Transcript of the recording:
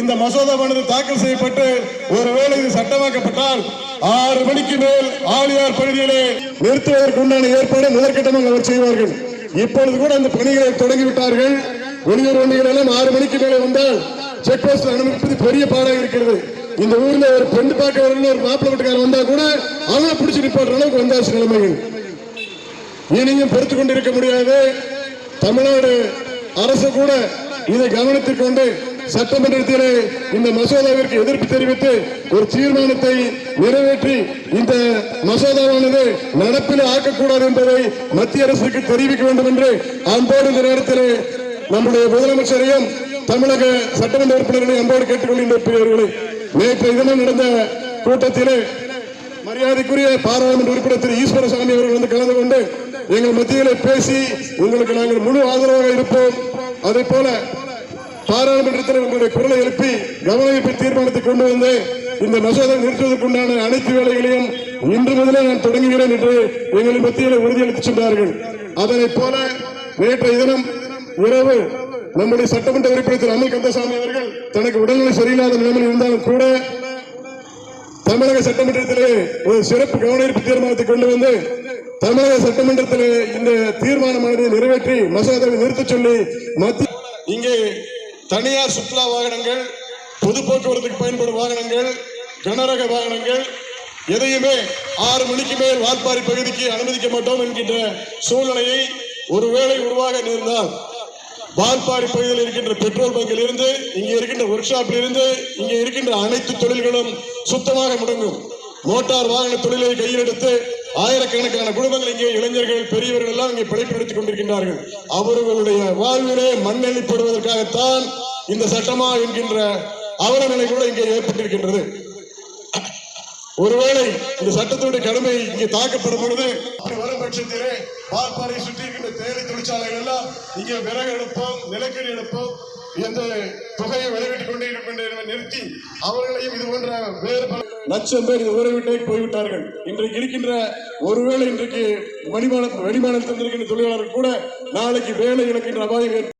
இந்த மசோதா மனது தாக்கல் செய்யப்பட்டு ஒருவேளை இது சட்டமாக்கப்பட்டால் ஆறு மணிக்கு மேல் ஆலியார் பகுதியிலே நிறுத்துவதற்கு உண்டான ஏற்பாடு முதற்கட்டமாக அவர் செய்வார்கள். இப்பொழுது கூட அந்த பணிகளை தொடங்கிவிட்டார்கள். வெளியூர் வண்டிகள் எல்லாம் ஆறு மணிக்கு மேலே வந்தால் செக் போஸ்ட் அனுமதிப்பது பெரிய பாடாக இருக்கிறது. இந்த ஊர்ல ஒரு பெண் பார்க்க வரணும் ஒரு மாப்பிள்ளை வீட்டுக்காரன் வந்தா கூட அவங்க பிடிச்சி நிப்பாடுற அளவுக்கு வந்தாச்சு நிலைமைகள். இனியும் பொறுத்துக் கொண்டிருக்க முடியாது. தமிழ்நாடு அரசு கூட இதை கவனத்தில் கொண்டு சட்டமன்றத்திலே இந்த மசோதாவிற்கு எதிர்ப்பு தெரிவித்து ஒரு தீர்மானத்தை நிறைவேற்றி இந்த மசோதாவானது நடப்பில் ஆக்கக்கூடாது என்பதை மத்திய அரசுக்கு தெரிவிக்க வேண்டும் என்று அன்போடு இந்த நேரத்திலே நம்முடைய முதலமைச்சரையும் தமிழக சட்டமன்ற உறுப்பினர்களை அன்போடு கேட்டுக்கொள்கின்ற நேற்று தினம் நடந்த கூட்டத்திலே மரியாதைக்குரிய பாராளுமன்ற உறுப்பினர் திரு ஈஸ்வரசாமி அவர்கள் வந்து கலந்து கொண்டு எங்கள் மத்தியிலே பேசி உங்களுக்கு நாங்கள் முழு ஆதரவாக இருப்போம். அதே போல பாராளுமன்றத்தில் உங்களுடைய குரலை எழுப்பி கவன தீர்மானத்தை கொண்டு வந்து இந்த மசோதா நிறுத்துவதற்குண்டான அனைத்து வேலைகளையும் இன்று முதலே நான் தொடங்குகிறேன் என்று எங்களை மத்தியில் உறுதியளித்து சென்றார்கள். அதனைப் போல நேற்றைய தினம் இரவு நம்முடைய சட்டமன்ற உறுப்பினர் திரு அமல் கந்தசாமி அவர்கள் தனக்கு உடல்நிலை சரியில்லாத நிலைமையில் இருந்தாலும் கூட தமிழக சட்டமன்றத்திலே ஒரு சிறப்பு கவனஈர்ப்பு தீர்மானத்தை கொண்டு வந்து தமிழக சட்டமன்றத்திலே இந்த தீர்மானமானதை நிறைவேற்றி மசோதாவை நிறுத்தச் சொல்லி மத்திய இங்கே தனியார் சுற்றுலா வாகனங்கள் பொது போக்குவரத்துக்கு பயன்படும் வாகனங்கள் கனரக வாகனங்கள் எதையுமே ஆறு மணிக்கு மேல் வால்பாறை பகுதிக்கு அனுமதிக்க மாட்டோம் என்கின்ற சூழ்நிலையை ஒருவேளை உருவாக நேர்ந்தால் வால்பாறை பகுதியில் இருக்கின்ற பெட்ரோல் பங்கில் இருந்து இங்கே இருக்கின்ற ஒர்க் ஷாப்பில் இருந்து இங்கே இருக்கின்ற அனைத்து தொழில்களும் சுத்தமாக முடங்கும். மோட்டார் வாகன தொழிலை கையிலெடுத்து ஆயிரக்கணக்கான குடும்பங்கள் இங்கே இளைஞர்கள் பெரியவர்கள் எல்லாம் இங்கே பிழைப்பு எடுத்துக் கொண்டிருக்கின்றார்கள். அவர்களுடைய வாழ்விலே மண்ணெளிப்படுவதற்காகத்தான் இந்த சட்டமா என்கின்ற அவல நிலை கூட இங்கே ஏற்பட்டிருக்கின்றது. ஒருவேளை இந்த சட்டத்தோட கடமை இங்கே தாக்கப்படும் பொழுது வரும் பட்சத்திலே பால்பாறை சுற்றி இருக்கின்ற தேயிலை தொழிற்சாலைகள் எல்லாம் இங்கே விறகு எடுப்போம் நிலக்கரி எடுப்போம் எந்த தொகையை வெளியிட்டுக் கொண்டே இருக்கின்ற நிறுத்தி அவர்களையும் இது போன்ற வேறு லட்சம் பேர் இந்த ஊரை விட்டே போய்விட்டார்கள் இன்றைக்கு இருக்கின்ற ஒருவேளை இன்றைக்கு வடிமான வெளிமாநிலத்தில் இருக்கின்ற தொழிலாளர்கள் கூட நாளைக்கு வேலை இழக்கின்ற அபாயம் ஏற்படும்.